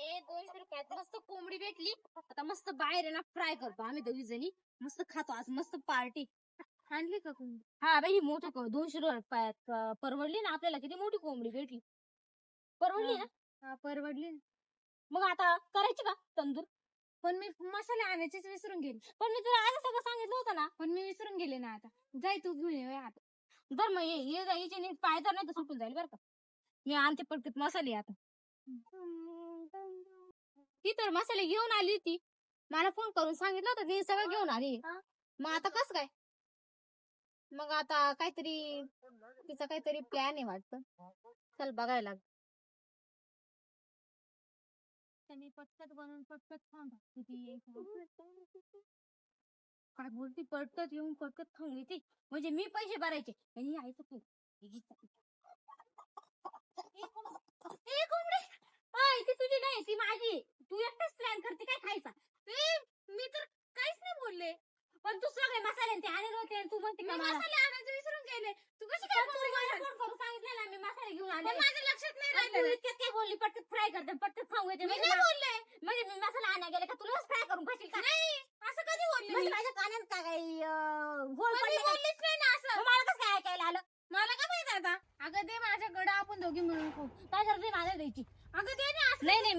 दोनशे रुपयात मस्त कोंबडी भेटली. आता मस्त बाहेर आहे ना फ्राय करतो आम्ही दोघी जणी मस्त खातो. आज मस्त पार्टी आणली का कोंबडी? हा बाई ही मोठी को- दोनशे रुपयात अं, परवडली ना आपल्याला. किती मोठी कोंबडी भेटली. परवडली ना? हा परवडली ना. मग आता करायची का तंदूर? पण मी मसाले आणायचेच विसरून गेले. पण मी तुला आधी सगळं सांगितलं होतं ना. पण मी विसरून गेले ना आता. जाय तू घेऊन ये आता. तर मग ये ये जा, हिचे नीट पाय तर नाही तर सुटून जाईल बरं का. मी आणते पटकत मसाले आता. ती तर मसाले घेऊन आली होती. मला फोन करून सांगितलं होतं ती सगळं घेऊन आली. मग आता कस काय? मग आता काहीतरी तिचा काहीतरी प्लॅन आहे वाटतं. चल बघायला लाग. त्यांनी पटकत बनवून पटकत खाऊन टाकते ती एक. काय बोलती? पटकत येऊन पटकत खाऊन येते म्हणजे मी पैसे भरायचे. आणि यायचं तू तुझी नाही ती माझी. तू एकटाच प्लॅन करते काय खायचा? मी तर काहीच नाही बोलले. पण तू सगळे मसाले आणि ते आणले होते आणि तू म्हणते मी मला- मसाले आणायचे विसरून गेले. तू कशी काय मला? फोन करून मी मसाले घेऊन आले? माझ्या लक्षात नाही आणि तू राहिलं इतक्यात काय बोलली? पटकन फ्राय करते पटकन खाऊ येते. मी म्हणजे नाही बोलले. म्हणजे मी मसाला आणा गेले का? तुला फ्राय करून खाशील का? नाही असं कधी बोलले म्हणजे? माझ्या कानात का काही पडले का? बोललीच नाही ना असं. मला कसं काय ऐकायला आलं? मला काय माहीत आता? अगं दे माझ्याकडे आपण दोघी मिळून खाऊ. काय करते माझ्या द्यायची? अगं दे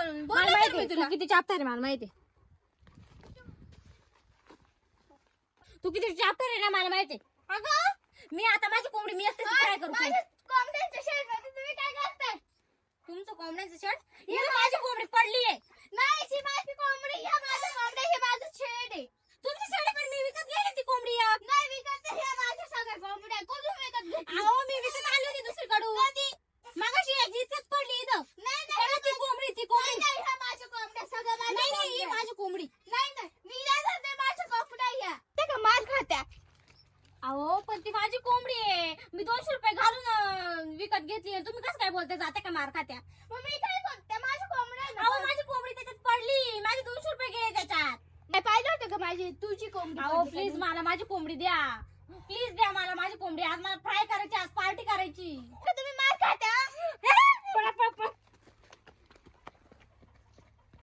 एकटे खात बनवून मला बोलले तर माहिती मी आहे, तुला. तू किती चापटर आहे मला माहिती आहे. तू किती चापटर आहे ना मला माहिती. अगं? मी आता माझी कोंबडी मी एकटीच फ्राय करू. माझ्या कोंबड्यांच्या तुम्ही काय करताय? तुमचं कोंबड्याचं शर्ट माझी कोंबडी पडली आहे नाही ही माझी कोंबडी ह्या माझ्या कोंबड्या हे माझं शेड आहे तुमची शर्ट पण मी विकत गेली ती कोंबडी एक. नाही विकत ह्या माझ्या सगळ्या कोंबड्या कधून विकत घेतली अहो मी विकत आली होती दुसरीकडून कधी मगाशी याची इथेच पडली इथं नाही तेव्हा ती कोंबडी ती कोंबडी नाही ह्या माझ्या कोंबड्या सगळ्या माझ्या नाही नाही ही कोंबड्या. माझी कोंबडी नाही नाही मी नाही धरते माझ्या कोंबड्या ह्या ते का मार खात्या अहो पण ती माझी कोंबडी आहे. मी दोनशे रुपये घालून विकत घेतली आहे. तुम्ही कसं काय बोलते जाते का मार खात्या मग मी काय करते माझ्या कोंबड्या आहे ना. अहो माझी कोंबडी त्याच्यात पडली. माझे दोनशे रुपये गेले त्याच्यात. नाही पाहिलं होतं का माझी? तुझी कोंबडी अहो पडली प्लीज? मला माझी कोंबडी द्या. प्लीज द्या मला माझी कोंबडी. आज मला